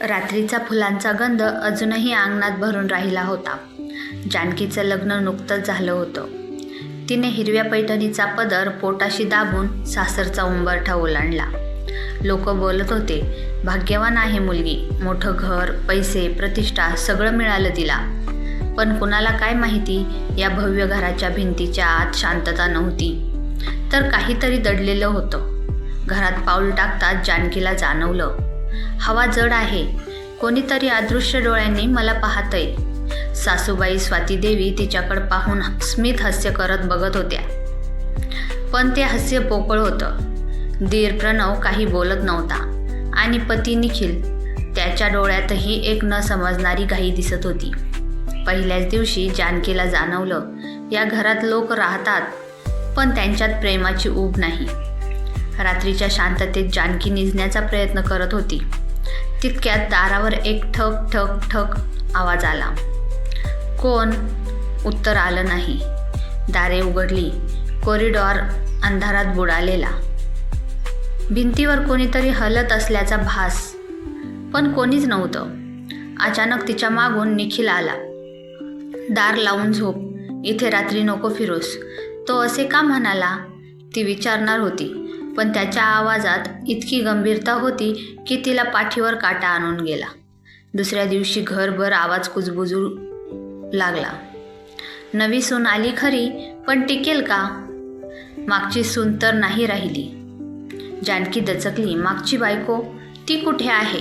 रात्रीचा फुलांचा गंध अजूनही अंगणात भरून राहिला होता. जानकीचं लग्न नुकतंच झालं होतं. तिने हिरव्या पैठणीचा पदर पोटाशी दाबून सासरचा उंबरठा ओलांडला. लोक बोलत होते भाग्यवान आहे मुलगी. मोठं घर पैसे प्रतिष्ठा सगळं मिळालं तिला. पण कुणाला काय माहिती या भव्य घराच्या भिंतीच्या आत शांतता नव्हती. तर काहीतरी दडलेलं होतं. घरात पाऊल टाकताच जानकीला जाणवलं. हवा जड आहे. कोणीतरी अदृश्य डोळ्यांनी मला पाहतय. सासूबाई स्वातीदेवी तिच्याकडे पाहून स्मित हास्य करत बघत होत्या. पण ते हास्य पोकळ होतं. दीर प्रणव काही बोलत नव्हता आणि पती निखिल त्याच्या डोळ्यातही एक न समजणारी घाई दिसत होती. पहिल्याच दिवशी जानकीला जाणवलं या घरात लोक राहतात पण त्यांच्यात प्रेमाची ऊब नाही. रात्रीच्या शांततेत जानकी निजण्याचा प्रयत्न करत होती. तितक्यात दारावर एक ठक ठक ठक आवाज आला. कोण? उत्तर आलं नाही. दारे उघडली. कॉरिडॉर अंधारात बुडालेला. भिंतीवर कोणीतरी हलत असल्याचा भास. पण कोणीच नव्हतं. अचानक तिच्या मागून निखिल आला. दार लावून झोप. इथे रात्री नको फिरोस. तो असे का म्हणाला? ती विचारणार होती. पण त्याच्या आवाजात इतकी गंभीरता होती की तिला पाठीवर काटा आणून गेला. दुसऱ्या दिवशी घरभर आवाज कुजबुजू लागला. नवी सून आली खरी पण टिकेल का? मागची सून तर नाही राहिली. जानकी दचकली मागची बायको ती कुठे आहे?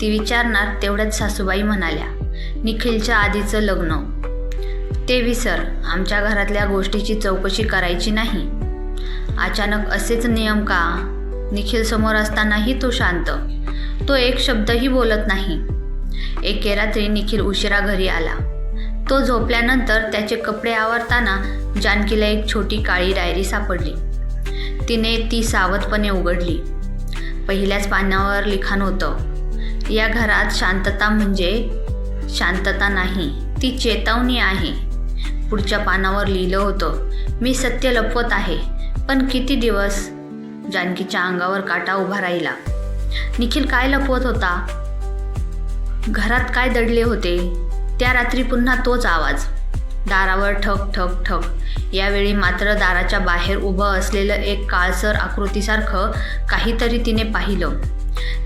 ती विचारणार तेवढ्याच सासूबाई म्हणाल्या निखिलच्या आधीचं लग्न. ते विसर आमच्या घरातल्या गोष्टीची चौकशी करायची नाही. अचानक असेच नियम का? निखिल समोर असतानाही तो शांत. तो एक शब्दही बोलत नाही. एके रात्री निखिल उशिरा घरी आला. तो झोपल्यानंतर त्याचे कपडे आवरताना जानकीला एक छोटी काळी डायरी सापडली. तिने ती सावधपणे उघडली. पहिल्याच पानावर लिखाण होतं या घरात शांतता म्हणजे शांतता नाही ती चेतावणी आहे. पुढच्या पानावर लिहिलं होतं मी सत्य लपवत आहे. पण किती दिवस? जानकीच्या अंगावर काटा उभा राहिला. निखिल काय लपवत होता? घरात काय दडले होते? त्या रात्री पुन्हा तोच आवाज. दारावर ठक ठक ठक यावेळी मात्र दाराच्या बाहेर उभं असलेलं एक काळसर आकृतीसारखं काहीतरी तिने पाहिलं.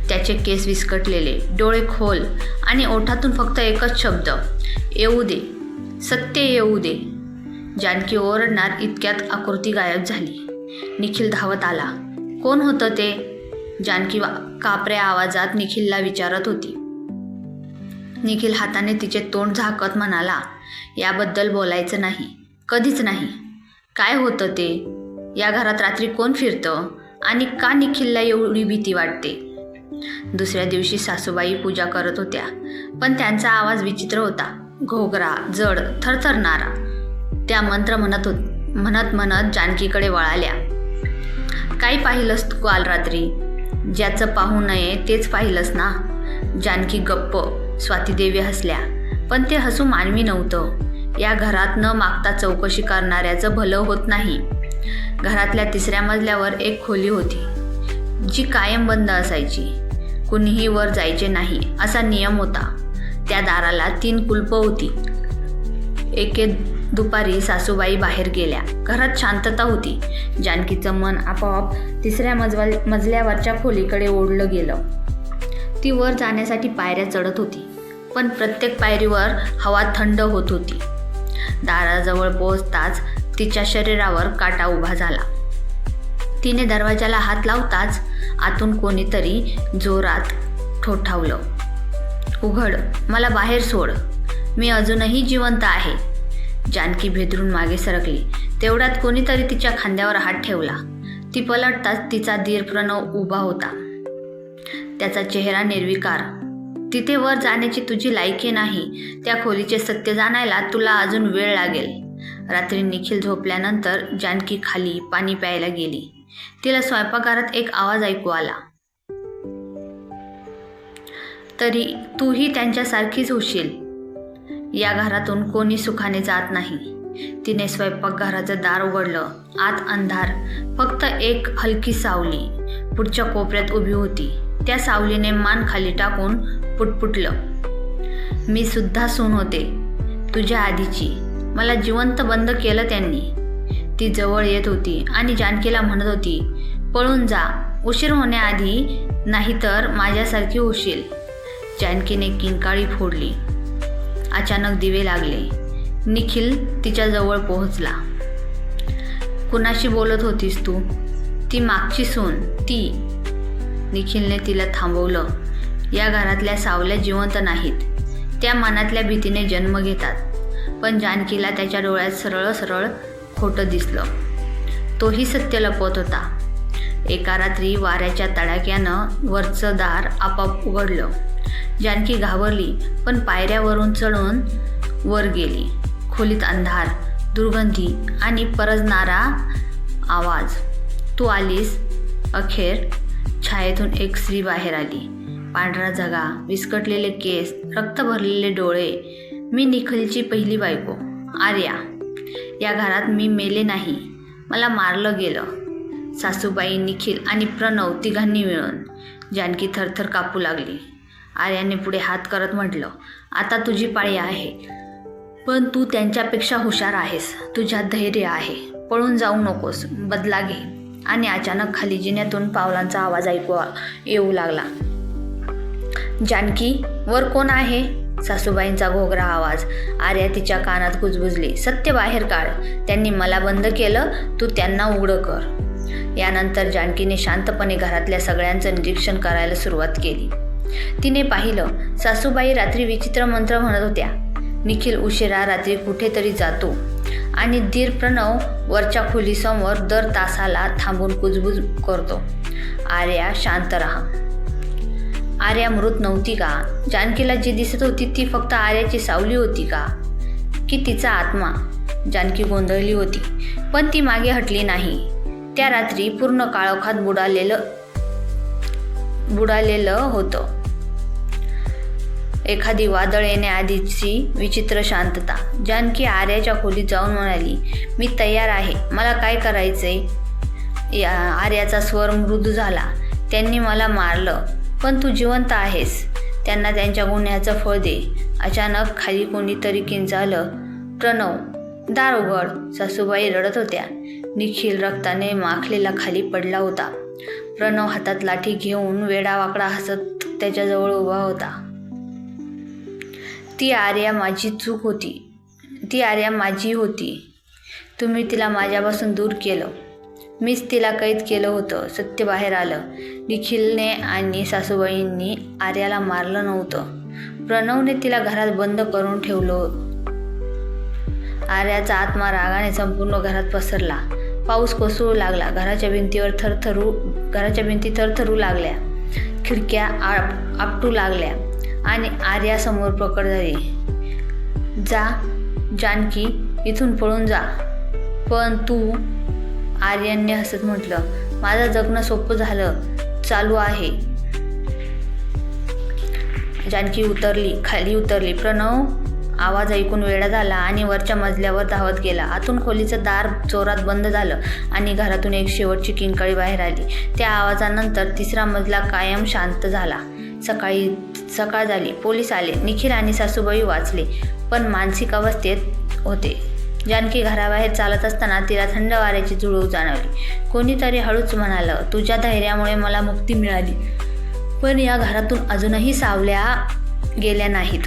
त्याचे केस विस्कटलेले डोळे खोल आणि ओठातून फक्त एकच शब्द. येऊ दे. सत्य येऊ दे. जानकी ओरडणार इतक्यात आकृती गायब झाली. निखिल धावत आला. कोण होतं ते? जानकी वा कापऱ्या आवाजात निखिलला विचारत होती. निखिल हाताने तिचे तोंड झाकत म्हणाला याबद्दल बोलायचं नाही. कधीच नाही. काय होतं ते? या घरात रात्री कोण फिरतं? आणि का निखिलला एवढी भीती वाटते? दुसऱ्या दिवशी सासूबाई पूजा करत होत्या पण त्यांचा आवाज विचित्र होता. घोगरा जड थरथरणारा. त्या मंत्र म्हणत होत म्हणत म्हणत जानकीकडे वळाल्या. काय पाहिलंस तू काल रात्री? ज्याचं पाहू नये तेच पाहिलंस ना? जानकी गप्प स्वातीदेवी हसल्या. पण ते हसू मानवी नव्हतं. या घरात न मागता चौकशी करणाऱ्याचं भलं होत नाही. घरातल्या तिसऱ्या मजल्यावर एक खोली होती जी कायम बंद असायची. कुणीही वर जायचे नाही असा नियम होता. त्या दाराला तीन कुलपं होती. एके दुपारी सासूबाई बाहेर गेल्या. घरात शांतता होती. जानकीचं मन आपोआप तिसऱ्या मजवा मजल्यावरच्या खोलीकडे ओढलं गेलं. ती वर जाण्यासाठी पायऱ्या चढत होती पण प्रत्येक पायरीवर हवा थंड होत होती. दाराजवळ पोहोचताच तिच्या शरीरावर काटा उभा झाला. तिने दरवाजाला हात लावताच आतून कोणीतरी जोरात ठोठावलं. उघड मला बाहेर सोड. मी अजूनही जिवंत आहे. जानकी भेदरून मागे सरकली. तेवढ्यात कोणीतरी तिच्या खांद्यावर हात ठेवला. ती पलटताच तिचा दीर प्रणव उभा होता. त्याचा चेहरा निर्विकार. तिथे वर जाण्याची तुझी लायकी नाही. त्या खोलीचे सत्य जाणायला तुला अजून वेळ लागेल. रात्री निखिल झोपल्यानंतर जानकी खाली पाणी प्यायला गेली. तिला स्वयंपाकघरात एक आवाज ऐकू आला. तरी तूही त्यांच्यासारखीच होशील. या घरातून कोणी सुखाने जात नाही. तिने स्वयंपाकघराचं दार उघडलं. आत अंधार. फक्त एक हलकी सावली. पुढच्या कोपऱ्यात उभी होती. त्या सावलीने मान खाली टाकून पुटपुटलं. मी सुद्धा सून होते. तुझ्या आधीची. मला जिवंत बंद केलं त्यांनी. ती जवळ येत होती आणि जानकीला म्हणत होती पळून जा. उशीर होण्याआधी नाहीतर माझ्यासारखी होशील. जानकीने किंकाळी फोडली. अचानक दिवे लागले. निखिल तिच्याजवळ पोहोचला. कुणाशी बोलत होतीस तू? ती मागची सून ती. निखिलने तिला थांबवलं. या घरातल्या सावल्या जिवंत नाहीत. त्या मनातल्या भीतीने जन्म घेतात. पण जानकीला त्याच्या डोळ्यात सरळ सरळ खोटं दिसलं. तोही सत्य लपवत होता. एका रात्री वाऱ्याच्या तडाक्यानं वरचं दार आपाप उघडलं. जानकी घाबरली पण पायऱ्यावरून चढून वर गेली. खोलीत अंधार दुर्गंधी आणि परजणारा आवाज. तू आलीस? अखेर छायेतून एक स्त्री बाहेर आली. पांढरा जगा विस्कटलेले केस रक्त भरलेले डोळे. मी निखलची पहिली बायको. आर्या या घरात मी मेले नाही. मला मारलं गेलं. सासूबाई निखिल आणि प्रणव तिघांनी मिळून. जानकी थरथर कापू लागली. आर्याने पुढे हात करत म्हटलं आता तुझी पाळी आहे. पण तू त्यांच्यापेक्षा हुशार आहेस. तुझ्यात धैर्य आहे. पळून जाऊ नकोस. बदला घे. आणि अचानक खाली जिन्यातून पावलांचा आवाज ऐकू येऊ लागला. जानकी वर कोण आहे? सासूबाईंचा घोगरा आवाज. आर्या तिच्या कानात कुजबुजली सत्य बाहेर काढ. त्यांनी मला बंद केलं. तू त्यांना उघडं कर. यानंतर जानकीने शांतपणे घरातल्या सगळ्यांचं निरीक्षण करायला सुरुवात केली. तिने पाहिलं सासूबाई रात्री विचित्र मंत्र म्हणत होत्या निखिल उशिरा रात्री कुठेतरी जातो. आणि धीर प्रणव वरच्या खोलीसमोर दर तासाला थांबून कुजबुज करतो. आर्या शांत राहा. आर्या मृत नव्हती का? जानकीला जी दिसत होती ती फक्त आर्याची सावली होती का? की तिचा आत्मा? जानकी गोंधळली होती पण ती मागे हटली नाही. त्या रात्री पूर्ण काळोखात बुडालेलं बुडालेलं होतं. एखादी वादळ येण्याआधीची विचित्र शांतता. जानकी आर्याच्या खोलीत जाऊन म्हणाली मी तयार आहे. मला काय करायचंय? या आर्याचा स्वर मृदू झाला. त्यांनी मला मारलं पण तू जिवंत आहेस. त्यांना त्यांच्या गुन्ह्याचं फळ दे. अचानक खाली कोणीतरी किंचालं प्रणव दार उघड. सासूबाई रडत होत्या. निखिल रक्ताने माखलेला खाली पडला होता. प्रणव हातात लाठी घेऊन वेडावाकडा हसत त्याच्याजवळ उभा होता. ती आर्या माझी चूक होती. ती आर्या माझी होती. तुम्ही तिला माझ्यापासून दूर केलं. मीच तिला कैद केलं होतं. सत्य बाहेर आलं. निखिलने आणि सासूबाईंनी आर्याला मारलं नव्हतं. प्रणवने तिला घरात बंद करून ठेवलं आर्याचा आत्मा रागाने संपूर्ण घरात पसरला. पाऊस कोसळू लागला. घराच्या भिंतीवर थरथरू घराच्या भिंती थरथरू लागल्या. खिडक्या आप आपटू लागल्या. आणि आर्यासमोर प्रकट झाली. जा जानकी इथून पळून जा. पण तू आर्याने हसत म्हटलं माझं जगणं सोपं झालं चालू आहे. जानकी उतरली खाली उतरली. प्रणव आवाज ऐकून वेळा झाला आणि वरच्या मजल्यावर धावत गेला. आतून खोलीचं दार जोरात बंद झालं आणि घरातून एक शेवटची किंकाळी बाहेर आली. त्या आवाजानंतर तिसरा मजला कायम शांत झाला. सकाळी सकाळ झाली. पोलीस आले. निखिल आणि सासूबाई वाचले पण मानसिक अवस्थेत होते. जानकी घराबाहेर चालत असताना तिला थंड वाऱ्याची झुळूक जाणवली. कोणीतरी हळूच म्हणालं तुझ्या धैर्यामुळे मला मुक्ती मिळाली. पण या घरातून अजूनही सावल्या गेल्या नाहीत.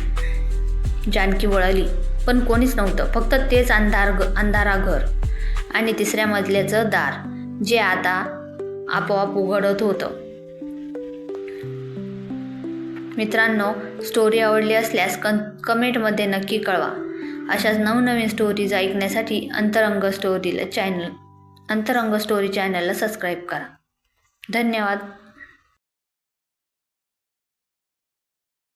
जानकी वळली पण कोणीच नव्हतं. फक्त तेच अंधार ग अंधारा घर आणि तिसऱ्या मजल्याचं दार जे आता आपोआप उघडत होतं. मित्रांनो स्टोरी आवडली असल्यास कन कमेंटमध्ये नक्की कळवा. अशाच नवनवीन स्टोरीज ऐकण्यासाठी अंतरंग स्टोरीला चॅनल अंतरंग स्टोरी चॅनलला सबस्क्राईब करा. धन्यवाद.